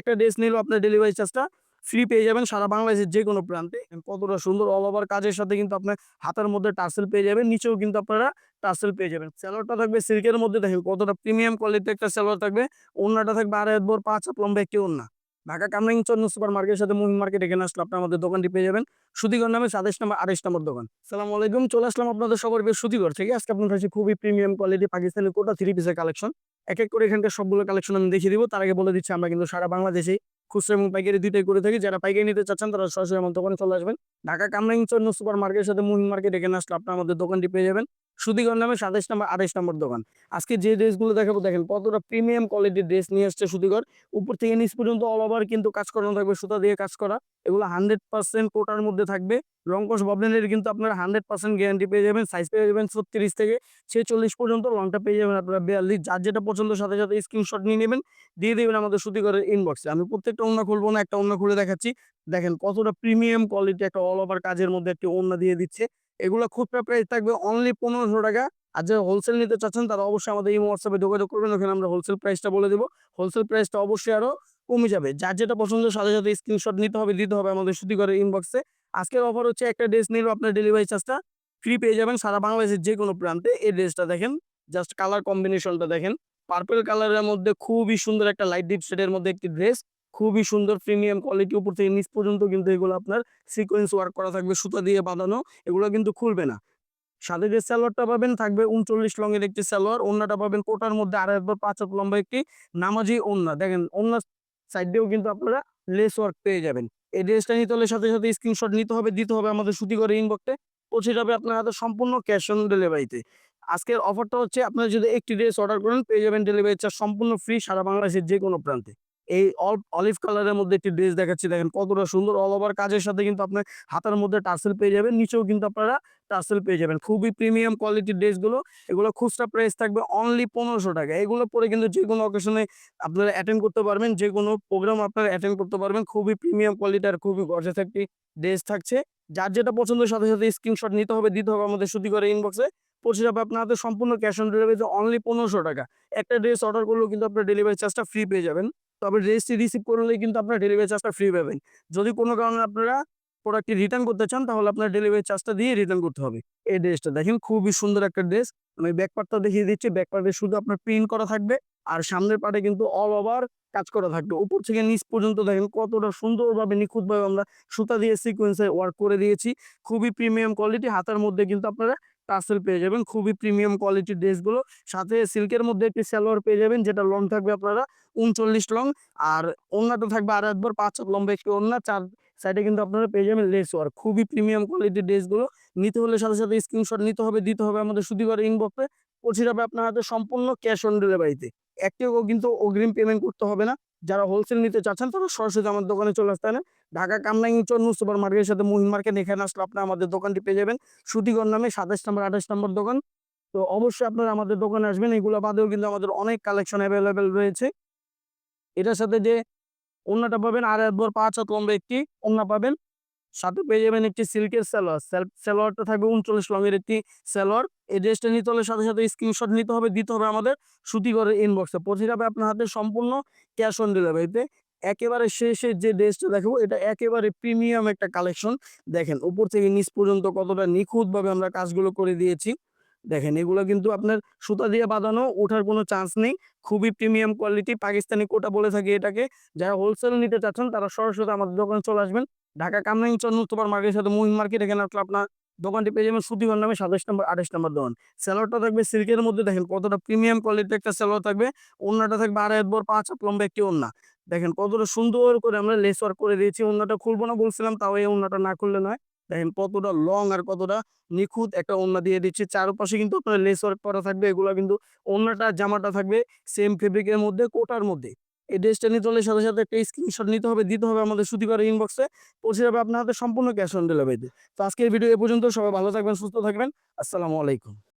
একটা ড্রেস নিলেও আপনার ডেলিভারি চার্জটা ফ্রি পেয়ে যাবেন সারা বাংলাদেশের যে কোনো প্রান্তে। কতটা সুন্দর অল ওভার কাজের সাথে কিন্তু আপনার হাতের মধ্যে টার্সেল পেয়ে যাবেন, নিচেও কিন্তু আপনারা টার্সেল পেয়ে যাবেন। স্যালোয়ারটা থাকবে সিল্কের মধ্যে, দেখেন কতটা প্রিমিয়াম কোয়ালিটির একটা স্যালোয়ার থাকবে। ওন্নাটা থাকবে আড়াই বড়, পাঁচ হাত লম্বা একটি ওন্না ঢাকা কামরাং চন্দ্র সুপার মার্কেটের সাথে মুভি মার্কেট, এখানে আসলে আপনার আমাদের দোকানটি পেয়ে যাবেন। সুতিগর নামে সাতাশ নম্বর আড়াইশ নম্বর দোকান। সালাম আলাইকুম, চলে আসলাম আপনাদের সবার বেশ সুতিগর থেকে। আজকে আপনার কাছে খুবই premium quality Pakistani Kota three পিসের কালেকশন এক এক করে এখানকার সবগুলো কালেকশন আমি দেখিয়ে দিব। তার আগে বলে দিচ্ছি, আমরা কিন্তু সারা বাংলাদেশে খুচরা এবং পাইকারি দুইটাই করে থাকি। যারা পাইকারি নিতে চাচ্ছেন, তারা সরাসরি আমার দোকানে চলে আসবেন। ঢাকা কামরাইন চন্দ্র সুপার মার্কেটের সাথে মুভি মার্কেট এখানে আসলে আপনার আমাদের দোকানটি পেয়ে যাবেন। সুদিগর নামে সাতাশ নম্বর আঠাশ নম্বর দোকান। আজকে যে ড্রেসগুলো দেখাবো, দেখেন কতটা প্রিমিয়াম কোয়ালিটির ড্রেস নিয়ে আসছে সুদিগর উপর থেকে নিচ পর্যন্ত অল ওভার কিন্তু কাজ করানো থাকবে, সুতা দিয়ে কাজ করা। এগুলো হান্ড্রেড পার্সেন্ট কোটার মধ্যে থাকবে। রঙ্কশ ববলেনের কিন্তু আপনারা হান্ড্রেড পার্সেন্ট গ্যারান্টি পেয়ে যাবেন সাইজ পেয়ে যাবেন ছত্রিশ থেকে ছেচল্লিশ পর্যন্ত লংটা পেয়ে যাবেন আপনারা বিয়াল্লিশ। যার যেটা পছন্দ, সাথে সাথে স্ক্রিনশট নিয়ে নেবেন, দিয়ে দেবেন আমাদের সুতিগরের ইনবক্সে আমি প্রত্যেকটা অন্য খুলবো না, একটা অন্য খুলে দেখাচ্ছি। দেখেন কতটা প্রিমিয়াম কোয়ালিটি একটা অল ওভার কাজের মধ্যে একটি অন্য দিয়ে দিচ্ছে। এগুলো খুচরা প্রাইস থাকবে অনলি পনেরোশো টাকা। আর যারা হোলসেল নিতে চাচ্ছেন, তারা অবশ্যই আমাদের এই হোয়াটসঅ্যাপে যোগাযোগ করবেন। ওখানে আমরা হোলসেল প্রাইসটা বলে দেবো। হোলসেল প্রাইসটা অবশ্যই আরও কমে যাবে। যার যেটা পছন্দ, সাথে সাথে স্ক্রিনশট নিতে হবে, দিতে হবে আমাদের করে ইনবক্সে আজকের অফার হচ্ছে একটা ড্রেস নিলেও আপনার ডেলিভারি চার্জটা ফ্রি পেয়ে যাবেন সারা বাংলাদেশের যে কোনো প্রান্তে। এই ড্রেসটা দেখেন জাস্ট কালার কম্বিনেশনটা দেখেন। পার্পল কালারের মধ্যে খুবই সুন্দর একটা লাইট ডিপ শেডের মধ্যে একটি ড্রেস খুবই সুন্দর প্রিমিয়াম কোয়ালিটি উপর থেকে নিচ পর্যন্ত কিন্তু এগুলো আপনার সিকোয়েন্স ওয়ার্ক করা থাকবে, সুতা দিয়ে বাঁধানো, এগুলো কিন্তু খুলবে না। সাথে যে সালোয়ারটা পাবেন থাকবে উনচল্লিশ লঙের একটি সালোয়ার অন্যটা পাবেন কোটার মধ্যে আড়াই হাত পাঁচ হাত লম্বা একটি নামাজি ওন্না। দেখেন অন্য সাইড দিয়েও কিন্তু আপনারা লেস ওয়ার্ক পেয়ে যাবেন। এই ড্রেসটা নিতে হলে সাথে সাথে স্ক্রিনশট নিতে হবে, দিতে হবে আমাদের সুতি করে ইনবক্সে পৌঁছে যাবে আপনার হাতে সম্পূর্ণ ক্যাশ অন ডেলিভারিতে আজকের অফারটা হচ্ছে, আপনারা যদি একটি ড্রেস অর্ডার করেন, পেয়ে যাবেন ডেলিভারি চার্জ সম্পূর্ণ ফ্রি সারা বাংলাদেশের যে কোনো প্রান্তে। এই অলিভ কালারের মধ্যে একটি ড্রেস দেখাচ্ছি। দেখেন কতটা সুন্দর অল ওভার কাজের সাথে কিন্তু আপনার হাতের মধ্যে টার্সেল পেয়ে যাবেন। নিচেও কিন্তু আপনারা টার্সেল পেয়ে যাবেন। খুবই প্রিমিয়াম কোয়ালিটির ড্রেসগুলো এগুলো খুচরা প্রাইস থাকবে অনলি পনেরোশো টাকা। এগুলো পরে কিন্তু যে কোনো অকেশনে আপনারা অ্যাটেন্ড করতে পারবেন। যে কোনো প্রোগ্রাম আপনারা অ্যাটেন্ড করতে পারবেন। খুবই প্রিমিয়াম কোয়ালিটি আর খুবই গর্জেস একটি ড্রেস থাকছে। যার যেটা পছন্দের সাথে সাথে স্ক্রিনশট নিতে হবে। দিতে হবে আমাদের সুতি করে ইনবক্সে পৌঁছে যাবে আপনার হাতে সম্পূর্ণ ক্যাশ অন ডেলিভারি অনলি পনেরোশো টাকা। একটা ড্রেস অর্ডার করলেও কিন্তু আপনার ডেলিভারি চার্জটা ফ্রি পেয়ে যাবেন। তবে ড্রেসটি রিসিভ করলে কিন্তু আপনার ডেলিভারি চার্জটা ফ্রি পাবেন। যদি কোনো কারণে আপনারা প্রোডাক্টটি রিটার্ন করতে চান, তাহলে আপনার ডেলিভারি চার্জটা দিয়ে রিটার্ন করতে হবে। এই ড্রেসটা দেখেন, খুবই সুন্দর একটা ড্রেস আমি ব্যাক পার্টটা দেখিয়ে দিচ্ছি। ব্যাক পার্টে শুধু আপনার প্রিন্ট করা থাকবে আর সামনের পার্টে কিন্তু অল ওভার কাজ করা থাকবে। উপর থেকে নিচ পর্যন্ত দেখেন, কতটা সুন্দরভাবে নিখুঁতভাবে আমরা সুতা দিয়ে সিকোয়েন্সে ওয়ার্ক করে দিয়েছি। খুবই প্রিমিয়াম কোয়ালিটি হাতের মধ্যে কিন্তু আপনারা টাসেল পেয়ে যাবেন। খুবই প্রিমিয়াম কোয়ালিটির ড্রেসগুলো। সাথে সিল্কের মধ্যে একটি সালোয়ার পেয়ে যাবেন, যেটা লং থাকবে আপনারা উনচল্লিশ লং আর ওন্নাটা থাকবে আর একবার পাঁচ লম্বা একটি ওন্না চার সাইডে কিন্তু আপনারা পেয়ে যাবেন লেস ওয়ার্ক খুবই প্রিমিয়াম কোয়ালিটির ড্রেসগুলো। নিতে হলে সাথে সাথে স্ক্রিনশট নিতে হবে, দিতে হবে আমাদের সুদিবার ইনবক্সে পৌঁছে যাবে আপনার হাতে সম্পূর্ণ ক্যাশ অন ডেলিভারিতে একটিও কিন্তু অগ্রিম পেমেন্ট করতে হবে না। যারা হোলসেল নিতে চাচ্ছেন, তারা সরাসরি আমার দোকানে চলে আসতে পারেন। ঢাকা কামরাঙ্গি চন্ন সুপার মার্কেটের সাথে মহিন মার্কেট, এখানে আসলে আপনার আমাদের দোকানটি পেয়ে যাবেন। সুতিগর নামে সাতাশ নম্বর, আঠাশ নম্বর দোকান। তো অবশ্যই আপনারা আমাদের দোকানে আসবেন। এগুলো বাদেও কিন্তু আমাদের অনেক কালেকশন অ্যাভেলেবেল রয়েছে। এটার সাথে যে অন্যটা পাবেন আর একবার পাঁচ হাত লম্বা একটি অন্য পাবেন। সাথে পেয়ে যাবেন একটি সিল্কের সালোয়ার। সালোয়ারটা থাকবে উনচল্লিশ রঙের একটি স্যালোয়ার এই ড্রেসটা নিতে হলে সাথে সাথে স্ক্রিনশট নিতে হবে, দিতে হবে আমাদের সুতি করে ইনবক্সে পৌঁছে যাবে আপনার হাতে সম্পূর্ণ ক্যাশ অন ডেলিভারিতে একেবারে শেষে যে ড্রেসটা দেখাবো, এটা একেবারে প্রিমিয়াম একটা কালেকশন দেখেন, উপর থেকে নিচ পর্যন্ত কতটা নিখুঁতভাবে আমরা কাজগুলো করে দিয়েছি। দেখেন, এগুলো কিন্তু আপনার সুতা দিয়ে বাঁধানো, ওঠার কোনো চান্স নেই। খুবই প্রিমিয়াম কোয়ালিটি পাকিস্তানি কোটা বলে থাকি এটাকে। যারা হোলসেল নিতে চাচ্ছেন, তারা সরাসরি আমাদের দোকানে চলে আসবেন। ঢাকা কামরাং চন্দ্র তোমার মার্কেটের সাথে মুহিন মার্কেট এখানে আসলে আপনার দোকানটি পেয়ে যাবেন সুতিগর নামে সাতাশ নম্বর, আঠাশ নম্বর দোকান। স্যালোয়ারটা থাকবে সিল্কের মধ্যে, দেখেন কতটা প্রিমিয়াম কোয়ালিটির একটা স্যালোয়ার থাকবে। অন্যটা থাকবে আড়াই বর পাঁচ লম্বা একটি ওন্না দেখেন কতটা সুন্দর করে আমরা লেস ওয়ার্ক করে দিয়েছি ওন্নাটা খুলবো না বলছিলাম, তাও এই ওন্নাটা না খুললে নয়। দেখেন কতটা লং আর কতটা নিখুঁত একটা ওন্না দিয়ে দিচ্ছে। চারপাশে কিন্তু আপনার লেস ওয়ার্ক করা থাকবে, এগুলো কিন্তু ওন্নাটা জামাটা থাকবে সেম ফেব্রিকের মধ্যে, কোটার মধ্যে। এই ড্রেসটা নিতে হলে সাথে সাথে একটা স্ক্রিনশট নিতে হবে, দিতে হবে আমাদের সুতি ইনবক্সে পৌঁছে যাবে আপনার হাতে সম্পূর্ণ ক্যাশ অন ডেলিভারিতে তো। আজকের ভিডিও এ পর্যন্ত সবাই ভালো থাকবেন, সুস্থ থাকবেন। আসসালামু আলাইকুম।